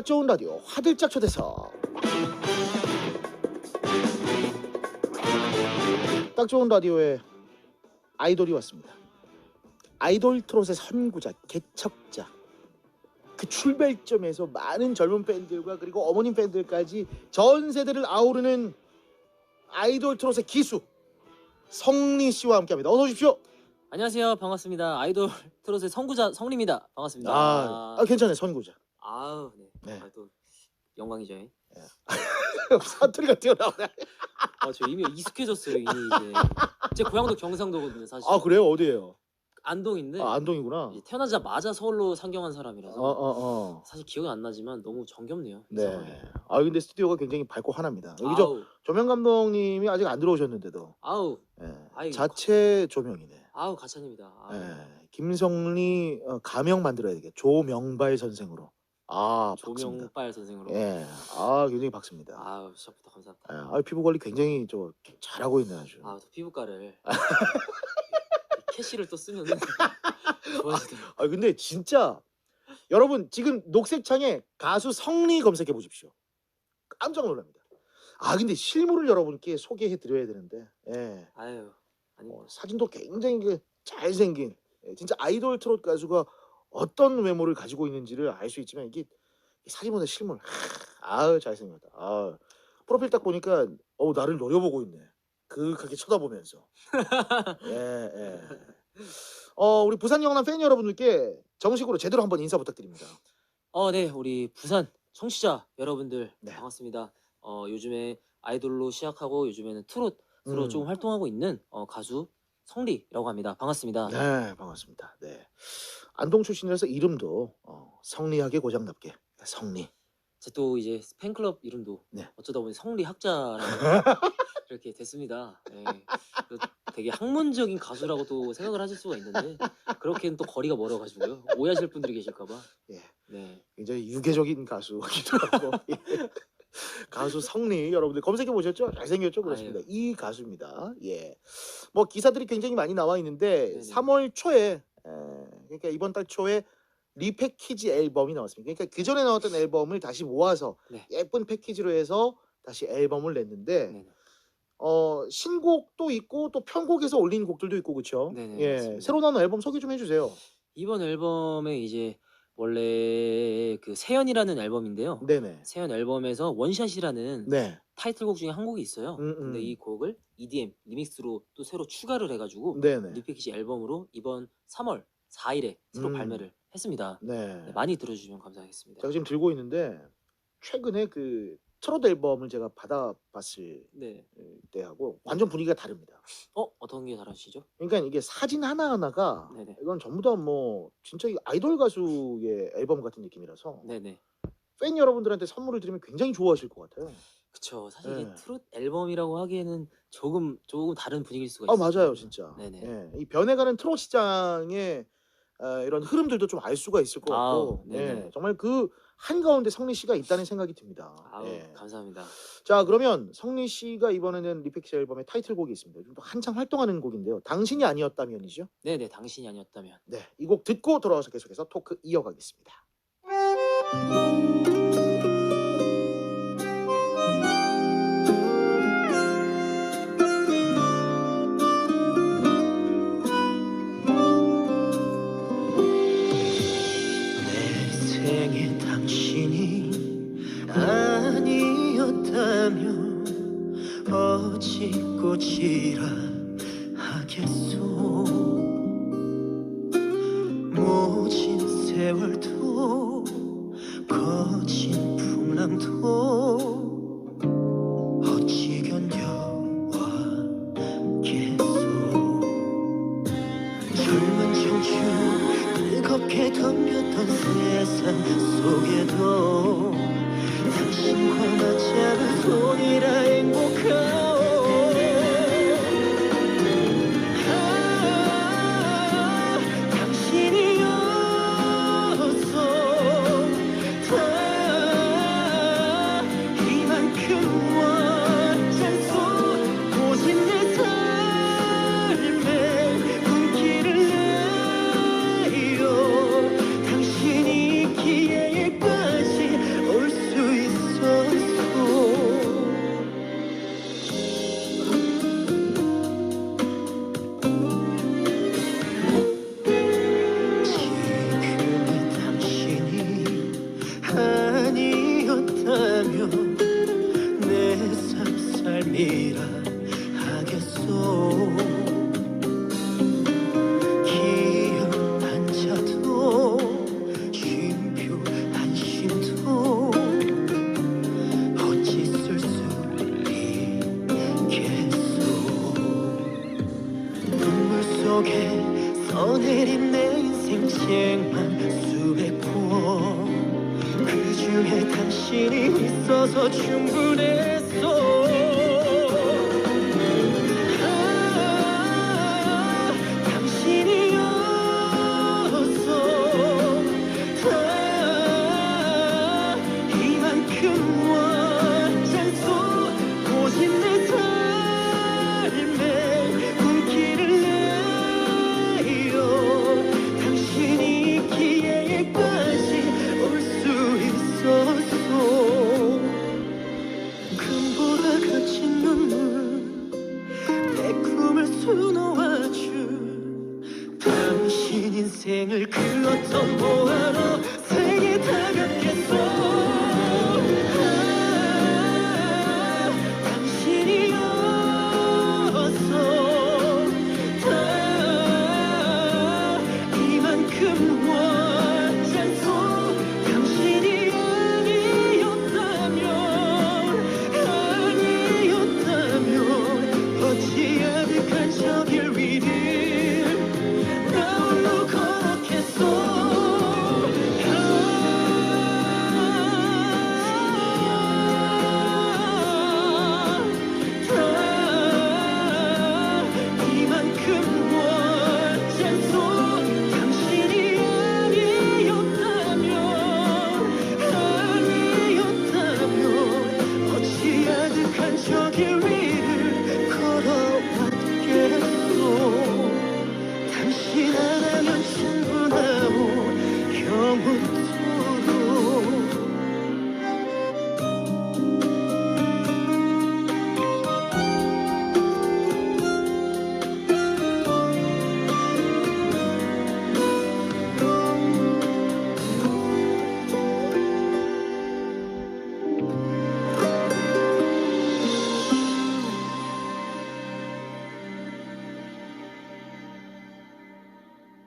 딱 좋은 라디오 화들짝 초대석 딱 좋은 라디오에 아이돌이 왔습니다 아이돌 트롯의 선구자 개척자 그 출발점에서 많은 젊은 팬들과 그리고 어머님 팬들까지 전 세대를 아우르는 아이돌 트롯의 기수 성리 씨와 함께합니다 어서 오십시오 안녕하세요. 반갑습니다. 아이돌 트롯의 성구자 성리입니다. 반갑습니다. 아, 아 괜찮아요 선구자 아우, 네. 네. 아, 또 영광이죠. 사투리가 튀어나오네 아, 저 이미 익숙해졌어요. 이미 이제 제 고향도 경상도거든요, 사실. 아 그래요 어디예요 안동인데 아 안동이구나 이제 태어나자마자 서울로 상경한 사람이라서 어, 어, 어. 사실 기억이 안 나지만 너무 정겹네요. 네. 이상하게. 아 근데 스튜디오가 굉장히 밝고 환합니다. 여기 저 아우, 조명 감독님이 아직 안 들어오셨는데도 아우, 예, 아이고. 자체 조명이네. 아우 가찬입니다. 아우. 예, 김성리 어, 가명 만들어야 되겠. 조명발 선생으로. 아 박습니다. 조명빨 선생으로. 예, 아 굉장히 박습니다. 아우, 시작부터 감사합니다. 예, 아 피부 관리 굉장히 저 잘하고 있네 아주. 아, 또 피부과를 캐시를 또 쓰면은 좋아지더라고요. 아 근데 진짜 여러분 지금 녹색 창에 가수 성리 검색해 보십시오. 깜짝 놀랍니다. 아 근데 실물을 여러분께 소개해 드려야 되는데. 예. 아유, 아니 어, 사진도 굉장히 그 잘생긴 예, 진짜 아이돌 트롯 가수가 어떤 외모를 가지고 있는지를 알 수 있지만 이게 사진보다 실물 하, 아우 잘생겼다. 아 프로필 딱 보니까 어우 나를 노려보고 있네. 그윽하게 쳐다보면서. 예 예. 어 우리 부산 영남 팬 여러분들께 정식으로 제대로 한번 인사 부탁드립니다. 어, 네, 우리 부산 청취자 여러분들 네. 반갑습니다. 어, 요즘에 아이돌로 시작하고 요즘에는 트롯으로 음. 좀 활동하고 있는 어, 가수 성리라고 합니다. 반갑습니다. 네 반갑습니다. 네 안동 출신이라서 이름도 어, 성리하게 고장답게 성리. 제 또 이제 팬클럽 이름도 네. 어쩌다 보니 성리 학자라고 이렇게 됐습니다. 네. 그 되게 학문적인 가수라고도 생각을 하실 수가 있는데 그렇게는 또 거리가 멀어가지고요. 오해하실 분들이 계실까봐. 예. 네. 굉장히 유괴적인 가수기도 하고 예. 가수 성리 여러분들 검색해 보셨죠? 잘생겼죠? 그렇습니다. 이 가수입니다. 예. 뭐 기사들이 굉장히 많이 나와 있는데 네네. 3월 초에 에, 그러니까 이번 달 초에 리패키지 앨범이 나왔습니다. 그러니까 그 전에 나왔던 앨범을 다시 모아서 네. 예쁜 패키지로 해서 다시 앨범을 냈는데 네네. 어 신곡도 있고 또 편곡에서 올린 곡들도 있고 그렇죠? 네네, 예. 맞습니다. 새로 나온 앨범 소개 좀 해주세요. 이번 앨범에 이제 원래 그 세연이라는 앨범인데요. 네네. 세연 앨범에서 원샷이라는 네. 타이틀곡 중에 한 곡이 있어요. 음, 근데 음. 이 곡을 EDM 리믹스로 또 새로 추가를 해가지고 네네. 리패키지 앨범으로 이번 3월 4일에 새로 음. 발매를 했습니다. 네. 네, 많이 들어주시면 감사하겠습니다. 제가 지금 들고 있는데 최근에 그 트로트 앨범을 제가 받아봤을 네. 때하고 완전 분위기가 다릅니다. 어 어떤 게 다르시죠? 그러니까 이게 사진 하나 하나가 네네. 이건 전부 다 뭐 진짜 이 아이돌 가수의 앨범 같은 느낌이라서 네네. 팬 여러분들한테 선물을 드리면 굉장히 좋아하실 것 같아요. 그쵸. 사실 이게 네. 트롯 앨범이라고 하기에는 조금 조금 다른 분위기일 수가 아 있어요. 맞아요, 진짜. 네네. 예, 이 변해가는 트롯 시장의 어, 이런 흐름들도 좀 알 수가 있을 것 같고, 네네. 예, 정말 그 한가운데 성리 씨가 있다는 생각이 듭니다. 아우 예. 감사합니다. 자 그러면 성리 씨가 이번에는 리팩스 앨범의 타이틀곡이 있습니다. 요즘 또 한창 활동하는 곡인데요. 당신이 아니었다면이죠. 네네 당신이 아니었다면. 네, 이 곡 듣고 돌아와서 계속해서 토크 이어가겠습니다. 아니었다면 어찌 꽃이라 하겠소. 모진 세월도 거친 풍랑도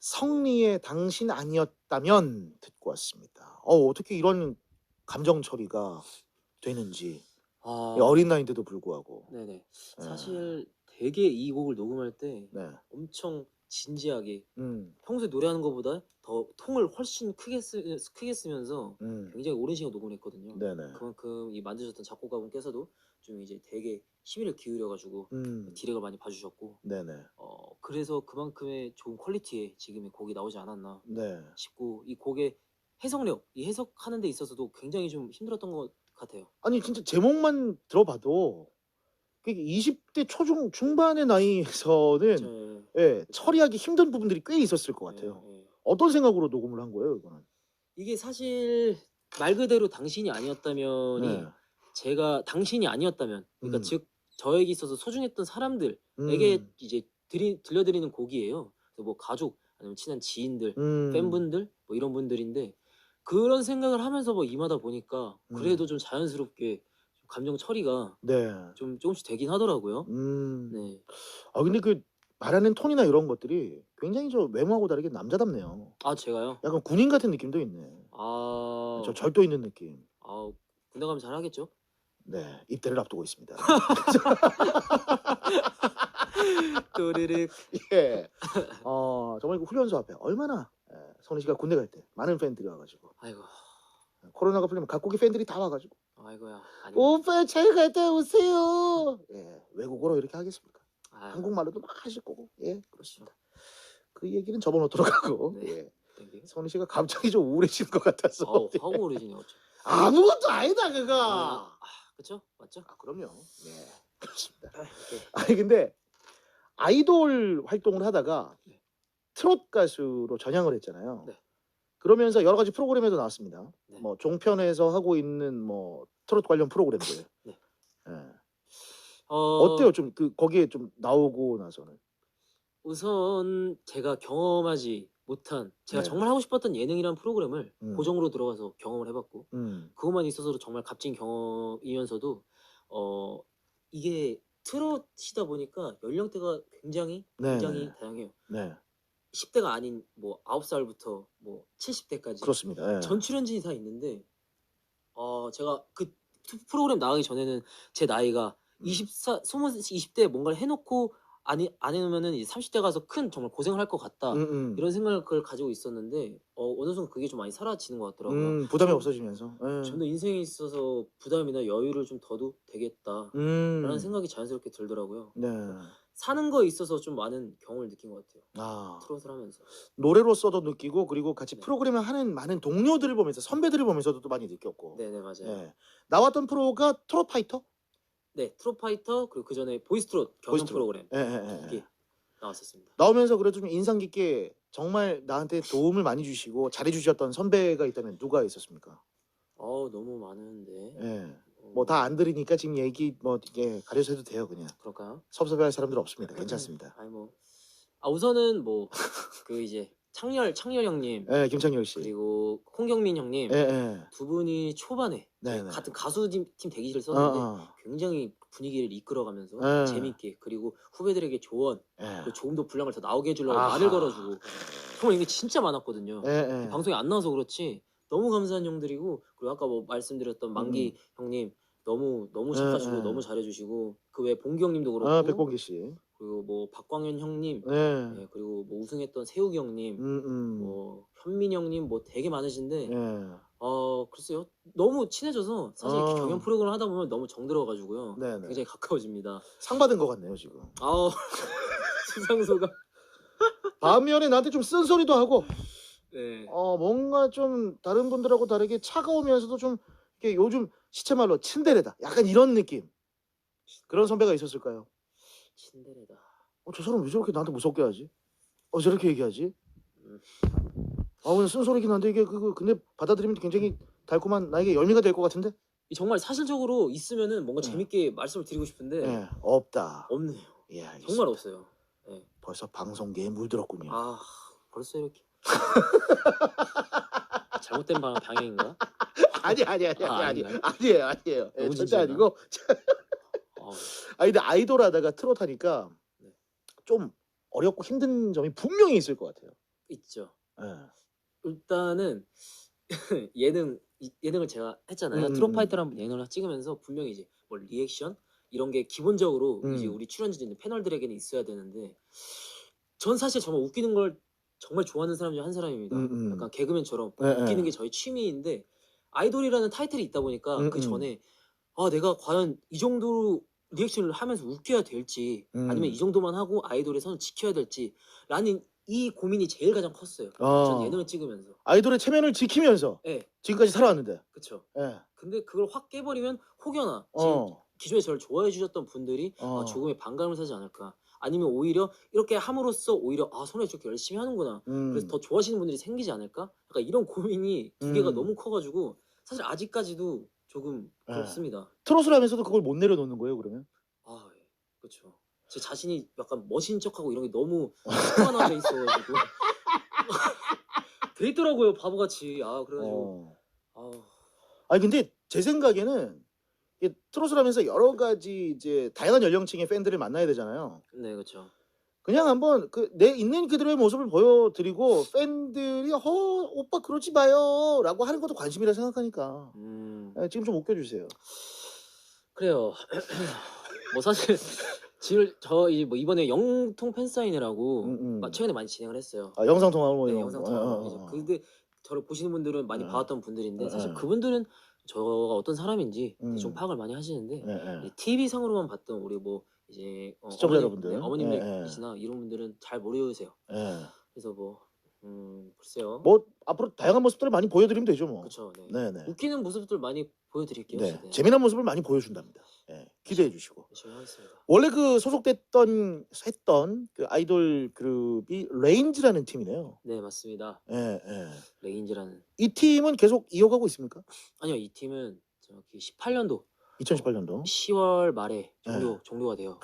성리의 당신 아니었다면 듣고 왔습니다. 어 어떻게 이런 감정 처리가 되는지 아, 어린 나이인데도 불구하고 네네. 예. 사실 되게 이 곡을 녹음할 때 네, 엄청 진지하게 음, 평소에 노래하는 것보다 더 통을 훨씬 크게 쓰 크게 쓰면서 음, 굉장히 오랜 시간 녹음을 했거든요. 네네, 그만큼 이 만드셨던 작곡가분께서도 좀 이제 되게 심의를 기울여 가지고 음, 디렉을 많이 봐주셨고 네네, 어 그래서 그만큼의 좋은 퀄리티의 지금의 곡이 나오지 않았나 네. 싶고 이 곡의 해석력, 이 해석하는 데 있어서도 굉장히 좀 힘들었던 것 같아요. 아니 진짜 제목만 들어봐도 그게 20대 초중 중반의 나이에서는 저- 예, 처리하기 힘든 부분들이 꽤 있었을 것 같아요. 예, 예. 어떤 생각으로 녹음을 한 거예요, 이거는? 이게 사실 말 그대로 당신이 아니었다면이 네. 제가 당신이 아니었다면 그러니까 음. 즉 저에게 있어서 소중했던 사람들에게 음, 이제 드리, 들려드리는 곡이에요. 그래서 뭐 가족 아니면 친한 지인들, 음, 팬분들 뭐 이런 분들인데 그런 생각을 하면서 뭐 임하다 보니까 그래도 음. 좀 자연스럽게 좀 감정 처리가 네, 좀 조금씩 되긴 하더라고요. 음, 네. 아 근데 그 말하는 톤이나 이런 것들이 굉장히 저 외모하고 다르게 남자답네요. 아 제가요? 약간 군인 같은 느낌도 있네. 아, 저 절도 있는 느낌. 아 군대 가면 잘하겠죠? 네, 입대를 앞두고 있습니다. 또르륵. 예. 어, 정말 그 훈련소 앞에 얼마나 예, 선희 씨가 군대 갈 때 많은 팬들이 와가지고 아이고, 코로나가 풀리면 각국의 팬들이 다 와가지고 아이고야. 아니, 오빠 잘갈때 오세요. 예, 외국어로 이렇게 하겠습니까? 아, 한국말로도 막 하실 거고. 예, 그렇습니다. 그 얘기는 접어놓도록 하고. 네. 예. 선희 씨가 갑자기 좀 우울해지는 것 같아서. 아우, 예. 화고 오르지네요. 어째. 아무것도 아니다 그거. 아, 그쵸? 맞죠? 아 그럼요. 예, 그렇습니다. 아, 이렇게. 아니 근데 아이돌 활동을 하다가 네. 트롯 가수로 전향을 했잖아요. 네. 그러면서 여러 가지 프로그램에도 나왔습니다. 네. 뭐 종편에서 하고 있는 뭐 트롯 관련 프로그램들. 네. 예. 어, 어 때요? 좀 그 거기에 좀 나오고 나서는. 우선 제가 경험하지 못한 제가 네. 정말 하고 싶었던 예능이란 프로그램을 음. 고정으로 들어가서 경험을 해봤고 음. 그것만 있어서도 정말 값진 경험이면서도 어 이게 트롯이다 보니까 연령대가 굉장히 네. 굉장히 다양해요. 네. 10대가 아닌 뭐 9살부터 뭐 70대까지 그렇습니다. 예. 전 출연진이 다 있는데 어 제가 그 투- 프로그램 나가기 전에는 제 나이가 음. 24 20, 20대에 뭔가를 해놓고 아니 안 해놓으면은 이제 30대 가서 큰 정말 고생을 할 것 같다 음, 음. 이런 생각을 가지고 있었는데 어, 어느 순간 그게 좀 많이 사라지는 것 같더라고요. 음, 부담이 없어지면서. 예. 좀 더 인생에 있어서 부담이나 여유를 좀 둬도 되겠다라는 음. 생각이 자연스럽게 들더라고요. 네. 사는 거에 있어서 좀 많은 경험을 느낀 것 같아요. 아. 트롯을 하면서. 노래로서도 느끼고 그리고 같이 네. 프로그램을 하는 많은 동료들을 보면서 선배들을 보면서도 또 많이 느꼈고. 네네 맞아요. 예. 나왔던 프로가 트롯 파이터? 네 트롯 파이터 그리고 그 전에 보이스트롯 경연 보이스트롯. 프로그램 예, 예, 예. 이게 나왔었습니다. 나오면서 그래도 좀 인상 깊게 정말 나한테 도움을 많이 주시고 잘해 주셨던 선배가 있다면 누가 있었습니까? 어 너무 많은데. 예. 어, 뭐 다 안 들으니까 지금 얘기 뭐 이게 가려서 해도 돼요, 그냥. 그럴까요? 섭섭해할 사람들 없습니다. 괜찮습니다. 아니 뭐. 아 우선은 뭐 그 이제 창렬 창렬 형님 예, 김창렬 씨. 그리고 홍경민 형님 예, 예. 두 분이 초반에 네, 네. 같은 가수 팀, 팀 대기실 어, 썼는데 어. 굉장히 분위기를 이끌어가면서 네. 재밌게 그리고 후배들에게 조언 예. 그리고 조금 더 분량을 더 나오게 해주려고 아하. 말을 걸어주고 정말 이게 진짜 많았거든요. 예, 예. 방송에 안 나와서 그렇지 너무 감사한 형들이고 그리고 아까 뭐 말씀드렸던 만기 형님 너무 너무 착하시고 음. 네, 네. 너무 잘해주시고 그외 봉기 형님도 그렇고 아, 백봉기 씨. 그리고 뭐 박광현 형님 예. 네, 그리고 뭐 우승했던 세욱이 형님 음, 음. 뭐 현민 형님 뭐 되게 많으신데 예. 어 글쎄요 너무 친해져서 사실 이렇게 어. 경연 프로그램 하다 보면 너무 정들어가지고요 네, 네. 굉장히 가까워집니다. 상 받은 것 같네요, 지금. 아우 수상소가 반면에 나한테 좀 쓴소리도 하고 네 어, 뭔가 좀 다른 분들하고 다르게 차가우면서도 좀 이렇게 요즘 시체 말로 친데레다. 약간 이런 느낌. 그런 선배가 있었을까요? 친데레다. 어, 저 사람 왜 저렇게 나한테 무섭게 하지? 어, 저렇게 얘기하지? 음. 아, 오늘 쓴소리긴 한데 이게 그거 근데 받아들이면 굉장히 달콤한 나에게 열매가 될 것 같은데? 이 정말 사실적으로 있으면은 뭔가 네. 재밌게 말씀을 드리고 싶은데 예, 없다. 없네요. 예, 알겠습니다. 정말 없어요. 벌써 방송계에 물들었군요. 아 벌써 이렇게 잘못된 방- 방향인가? 아니 아니 아니 아, 아니 아니 아닌가요? 아니에요 아니에요. 예, 너무 절대? 아니고. 어, 아니 근데 아이돌 하다가 트롯 하니까 네. 좀 어렵고 힘든 점이 분명히 있을 것 같아요. 있죠. 예. 일단은 예능 이- 예능을 제가 했잖아요. 음, 트롯 음, 파이터라는 예능을 찍으면서 분명히 이제 뭐 리액션 이런 게 기본적으로 음. 이제 우리 출연진 패널들에게는 있어야 되는데 전 사실 정말 웃기는 걸 정말 좋아하는 사람 중 한 사람입니다. 음, 음. 약간 개그맨처럼 예, 웃기는 예. 게 저희 취미인데 아이돌이라는 타이틀이 있다 보니까 음, 그 음. 전에 아 내가 과연 이 정도로 리액션을 하면서 웃겨야 될지 음. 아니면 이 정도만 하고 아이돌의 선을 지켜야 될지 라는 이 고민이 제일 가장 컸어요. 어. 전 예능을 찍으면서. 아이돌의 체면을 지키면서 예, 지금까지 살아왔는데. 그쵸. 예. 근데 그걸 확 깨버리면 혹여나 지금 어. 기존에 저를 좋아해 주셨던 분들이 어. 아, 조금의 반감을 사지 않을까 아니면 오히려 이렇게 함으로써 오히려 아 손에 저렇게 열심히 하는구나 음. 그래서 더 좋아하시는 분들이 생기지 않을까 약간 이런 고민이 두 개가 음. 너무 커가지고 사실 아직까지도 조금 네. 그렇습니다 트롯을 하면서도 그걸 못 내려놓는 거예요, 그러면? 아 예. 그렇죠 제 자신이 약간 멋진 척하고 이런 게 너무 습관화돼 있어가지고 돼 있더라고요 바보같이 아 그래가지고 어. 아 아니 근데 제 생각에는 이 트롯을 하면서 여러 가지 이제 다양한 연령층의 팬들을 만나야 되잖아요. 네 그렇죠 그냥 한번 그 내 있는 그대로의 모습을 보여드리고 팬들이 어 오빠 그러지 마요라고 하는 것도 관심이라 생각하니까 음 예, 지금 좀 웃겨주세요. 그래요. 뭐 사실 지금 저 이제 뭐 이번에 영통 팬 사인회라고 음, 음. 막 최근에 많이 진행을 했어요. 아, 영상 통화로 뭐 네, 이런 영상 거. 통화. 어, 어, 어. 근데 저를 보시는 분들은 많이 어. 봐왔던 분들인데 어, 사실 어. 그분들은 저가 어떤 사람인지 음. 대충 파악을 많이 하시는데 예, 예. TV 상으로만 봤던 우리 뭐 이제 어, 시청자 여러분들. 네, 예, 어머님들이시나 이런 분들은 잘 모르세요. 예. 그래서 뭐 음, 글쎄요. 뭐 앞으로 다양한 모습들을 많이 보여드리면 되죠 뭐. 그렇죠. 네. 네네. 웃기는 모습들 많이 보여드릴게요. 네. 네. 재미난 모습을 많이 보여준답니다. 예. 기대해 주시고. 열심히 하겠습니다. 원래 그 소속됐던 했던 그 아이돌 그룹이 레인지라는 팀이네요. 네 맞습니다. 예, 예. 레인지라는 이 팀은 계속 이어가고 있습니까? 아니요 이 팀은 저기 18년도 2018년도. 10월 말에 종료 네. 종료가 돼요.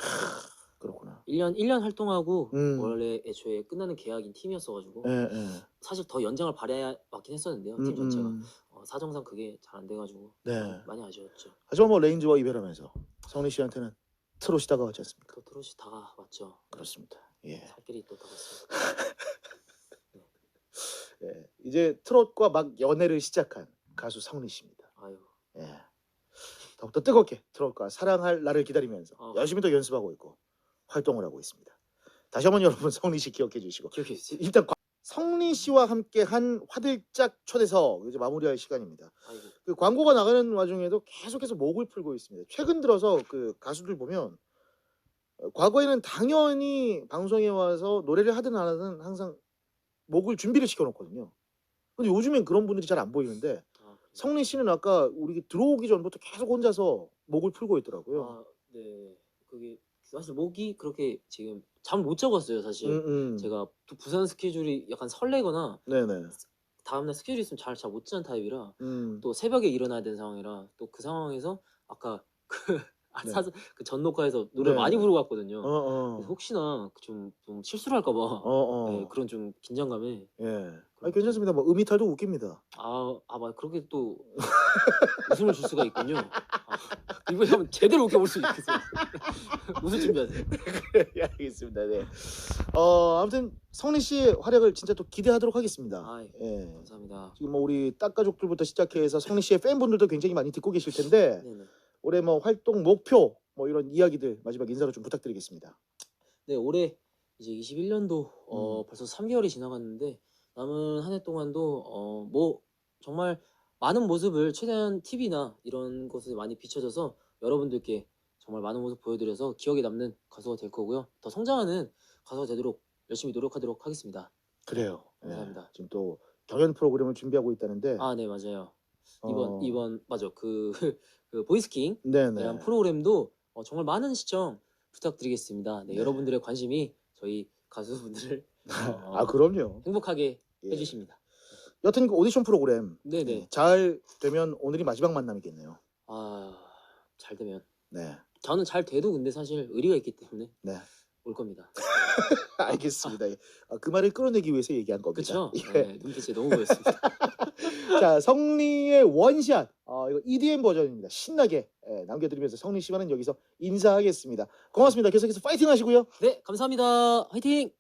그렇구나. 1년 1년 활동하고 음. 원래 애초에 끝나는 계약인 팀이었어가지고 예, 예. 사실 더 연장을 바래왔긴 했었는데요. 음, 팀 전체가 음. 어, 사정상 그게 잘 안 돼가지고 네. 많이 아쉬웠죠. 하지만 뭐 레인지와 이별하면서 성리 씨한테는 트롯이 다가왔지 않습니까? 또 트롯이 다가 왔죠. 그렇습니다. 예. 살 길이 또 다가왔습니다. 예. 이제 트롯과 막 연애를 시작한 가수 성리 씨입니다. 아유 예. 더욱더 뜨겁게 트롯과 사랑할 날을 기다리면서 어. 열심히 또 연습하고 있고 활동을 하고 있습니다. 다시 한번 여러분 성리 씨 기억해 주시고 기억해 주세요. 일단 과- 성리 씨와 함께 한 화들짝 초대석 이제 마무리할 시간입니다. 아이고. 그 광고가 나가는 와중에도 계속해서 목을 풀고 있습니다. 최근 들어서 그 가수들 보면 어, 과거에는 당연히 방송에 와서 노래를 하든 안 하든 항상 목을 준비를 시켜놓거든요. 근데 요즘엔 그런 분들이 잘 안 보이는데 아, 성리 씨는 아까 우리 들어오기 전부터 계속 혼자서 목을 풀고 있더라고요. 아, 네. 그게 사실 목이 그렇게 지금 잠 못 자고 왔어요, 사실. 음, 음. 제가 또 부산 스케줄이 약간 설레거나 네네. 다음날 스케줄이 있으면 잘 잘 못 자는 타입이라 음. 또 새벽에 일어나야 되는 상황이라 또 그 상황에서 아까 그 아, 네. 사전 그 전녹화에서 노래 네. 많이 부르고 왔거든요. 어, 어. 그래서 혹시나 좀, 좀 실수를 할까봐 어, 어. 네, 그런 좀 긴장감에 예. 아, 괜찮습니다. 뭐 음이탈도 웃깁니다. 아, 아, 맞 그렇게 또 웃음을 줄 수가 있군요. 아, 이번에 한번 제대로 웃겨볼 수 있겠어요. 웃을 준비하세요. 예, 알겠습니다. 네. 어, 아무튼 성리 씨의 활약을 진짜 또 기대하도록 하겠습니다. 아, 예. 감사합니다. 지금 뭐 우리 딱 가족들부터 시작해서 성리 씨의 팬분들도 굉장히 많이 듣고 계실 텐데 네네. 올해 뭐 활동 목표 뭐 이런 이야기들 마지막 인사로 좀 부탁드리겠습니다. 네, 올해 이제 21년도 어, 음. 벌써 3개월이 지나갔는데 남은 한 해 동안도 어, 뭐 정말 많은 모습을 최대한 TV나 이런 곳에 많이 비춰져서 여러분들께 정말 많은 모습 보여드려서 기억에 남는 가수가 될 거고요. 더 성장하는 가수가 되도록 열심히 노력하도록 하겠습니다. 그래요. 예. 감사합니다. 지금 또 경연 프로그램을 준비하고 있다는데 아, 네, 맞아요. 이번 어, 이번 맞아 그, 그 보이스킹 네네. 이란 프로그램도 어, 정말 많은 시청 부탁드리겠습니다. 네, 네. 여러분들의 관심이 저희 가수분들을 어, 아 그럼요. 행복하게 예. 해주십니다. 여튼 그 오디션 프로그램 네네. 예, 잘 되면 오늘이 마지막 만남이겠네요. 아, 잘 되면. 네. 저는 잘 돼도 근데 사실 의리가 있기 때문에 네. 올 겁니다. 알겠습니다. 예. 아, 그 말을 끌어내기 위해서 얘기한 겁니다. 그렇죠? 예. 네, 눈빛이 너무 보였습니다. 자, 성리의 원샷. 어, 이거 EDM 버전입니다. 신나게 예, 남겨드리면서 성리 씨와는 여기서 인사하겠습니다. 고맙습니다. 계속해서 파이팅 하시고요. 네, 감사합니다. 화이팅!